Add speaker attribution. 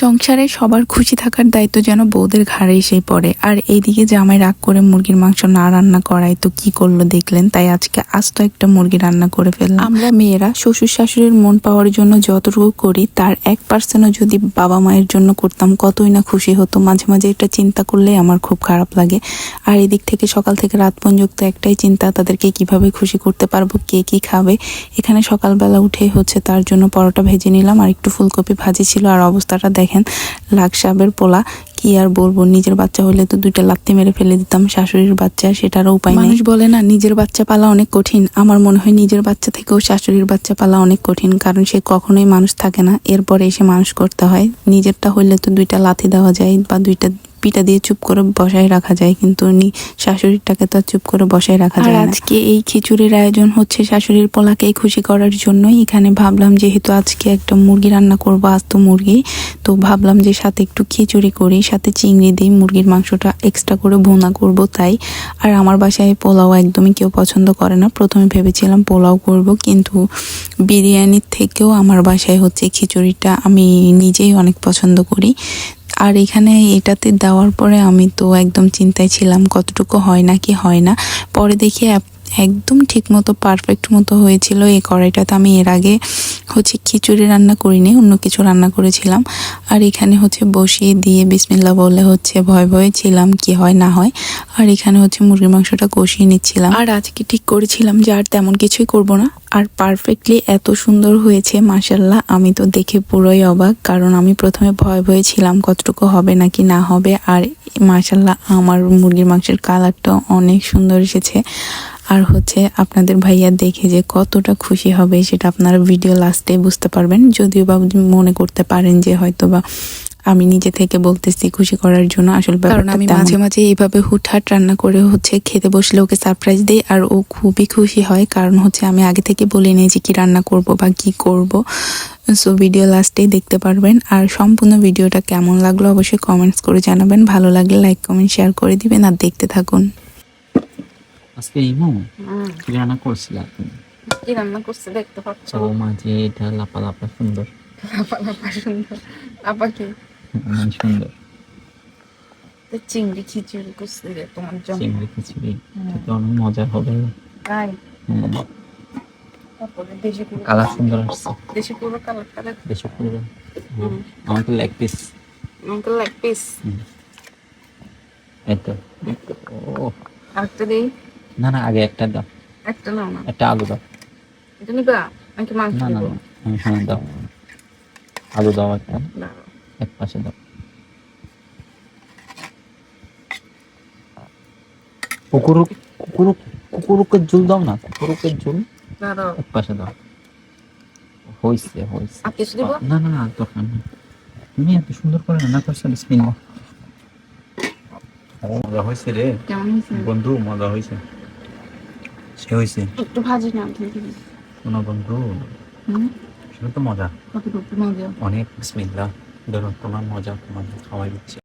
Speaker 1: সংসারে সবার খুশি থাকার দায়িত্ব যেন বউদের ঘাড়ে এসে পড়ে। আর এইদিকে জামাই রাগ করে মুরগির মাংস না রান্না করায়, তো কি করল দেখলেন? তাই আজকে আস্ত একটা মুরগি রান্না করে ফেললাম। আমরা মেয়েরা শ্বশুর শাশুড়ির মন পাওয়ার জন্য যতটুকু করি, তার এক পার্সেন্টও যদি বাবা মায়ের জন্য করতাম, কতই না খুশি হতো। মাঝে মাঝে এটা চিন্তা করলে আমার খুব খারাপ লাগে। আর এদিক থেকে সকাল থেকে রাত পর্যন্ত একটাই চিন্তা, তাদেরকে কীভাবে খুশি করতে পারব, কে কি খাবে? এখানে সকালবেলা উঠে হচ্ছে তার জন্য পরোটা ভেজে নিলাম, আর একটু ফুলকপি ভাজি ছিল, আর অবস্থাটা দেখেন লাখ পোলা কি আর বলব? নিজের বাচ্চা হলে তো দুইটা লাত্তি মেরে ফেলে দিতাম শাশুড়ির বাচ্চা সেটারও উপায় নেই। মানুষ বলে না নিজের বাচ্চা পালা অনেক কঠিন। আমার মনে হয় নিজের বাচ্চা থেকেও শাশুড়ির বাচ্চা পালা অনেক কঠিন কারণ সে কখনোই মানুষ থাকে না। এরপরে এসে মানুষ করতে হয়। নিজেরটা হইলে তো দুইটা লাথি দেওয়া যায় বা দুইটা পিটা দিয়ে চুপ করে বসায় রাখা যায় কিন্তু উনি শাশুড়িটাকে তো চুপ করে বসায় রাখা যায় না। আজকে এই খিচুড়ির আয়োজন হচ্ছে শাশুড়ির পোলাকেই খুশি করার জন্যই। এখানে ভাবলাম যেহেতু আজকে একটা মুরগি রান্না করব আজ তো মুরগি তো ভাবলাম যে সাথে একটু খিচুড়ি করি, সাথে চিংড়ি দিই, মুরগির মাংসটা এক্সট্রা করে ভুনা করব তাই। আর আমার বাসায় পোলাও একদমই কেউ পছন্দ করে না। প্রথমে ভেবেছিলাম পোলাও করব, কিন্তু বিরিয়ানির থেকেও আমার বাসায় হচ্ছে খিচুড়িটা আমি নিজেই অনেক পছন্দ করি। আর এখানে এটাতে দেওয়ার পরে আমি তো একদম চিন্তায় ছিলাম কতটুকু হয় না, কি হয় না। পরে দেখি একদম ঠিক মতো পারফেক্ট মতো হয়েছিল। এই কড়াইটাতে আমি এর আগে হচ্ছে খিচুড়ি রান্না করিনি, অন্য কিছু রান্না করেছিলাম। আর এখানে হচ্ছে বসিয়ে দিয়ে বিসমিল্লা বলে হচ্ছে ভয় ভয়ে ছিলাম কি হয় না হয়। আর এখানে হচ্ছে মুরগির মাংসটা কষিয়ে নিচ্ছিলাম। আর আজকে ঠিক করেছিলাম যে আর তেমন কিছুই করব না। আর পারফেক্টলি এত সুন্দর হয়েছে মাসাল্লাহ আমি তো দেখে পুরোই অবাক। কারণ আমি প্রথমে ভয় ভয়ে ছিলাম কতটুকু হবে নাকি না হবে। আর মাসাল্লাহ আমার মুরগির মাংসের কালারটা অনেক সুন্দর এসেছে। আর হচ্ছে আপনাদের ভাইয়া দেখে যে কতটা খুশি হবে সেটা আপনারা ভিডিও লাস্টে বুঝতে পারবেন। যদিও বা মনে করতে পারেন যে হয়তো বা আমি নিজে থেকে বলতেছি খুশি করার জন্য আসলে কারণ আমি মাঝে মাঝে এইভাবে হুটহাট রান্না করে হচ্ছে খেতে বসলে ওকে সারপ্রাইজ দিই আর ও খুবই খুশি হয়। কারণ হচ্ছে আমি আগে থেকে বলে যে কি রান্না করব বা কি করব। সো ভিডিও লাস্টেই দেখতে পারবেন। আর সম্পূর্ণ ভিডিওটা কেমন লাগল অবশ্যই কমেন্টস করে জানাবেন। ভালো লাগলে লাইক কমেন্ট শেয়ার করে দিবেন। আর দেখতে থাকুন।
Speaker 2: আজকে ইমো কি রান্না করছিলা তুমি
Speaker 3: কি রান্না করছে দেখতে পাচ্ছ
Speaker 2: ও মাঝে এটা লাপা লাপা সুন্দর
Speaker 3: লাপা লাপা সুন্দর আপা কি
Speaker 2: সুন্দর
Speaker 3: তো চিংড়ি খিচুড়ি করছে রে তোমার জন্য
Speaker 2: চিংড়ি খিচুড়ি খেতে অনেক মজা হবে
Speaker 3: তাই দেশি
Speaker 2: কালার সুন্দর আসছে
Speaker 3: দেশি কুড়ো কালারটা দেখ
Speaker 2: বেশি করবে আমাকে লেগ পিস
Speaker 3: আমাকে লাইক পিস
Speaker 2: এই তো ও
Speaker 3: আরেকটা দেই
Speaker 2: না না আগে একটা দাও।
Speaker 3: একটা নাও না।
Speaker 2: একটা আলু দাও।
Speaker 3: এটা নিবা? নাকি মাংস
Speaker 2: না না হ্যাঁ দাও। আলু দাও একটা। এক পাশে দাও। কুকুরু কুকুরু ঝুল দাও না ঝুল। এক পাশে দাও। হইছে হইছে।
Speaker 3: আর কিছু দিব
Speaker 2: না না না দরকার নেই। তুমি এত সুন্দর করে রান্না করছ বিসমিল্লাহ ও মজা হয়েছে রে। বন্ধু মজা হয়েছে সে হয়েছে।
Speaker 3: একটু ভাজি না
Speaker 2: কোনো বন্ধু সেটা তো মজা।
Speaker 3: মজা?
Speaker 2: অনেক বিসমিল্লাহ। ধরো তোমার মজা তোমার খাওয়াই দিচ্ছে।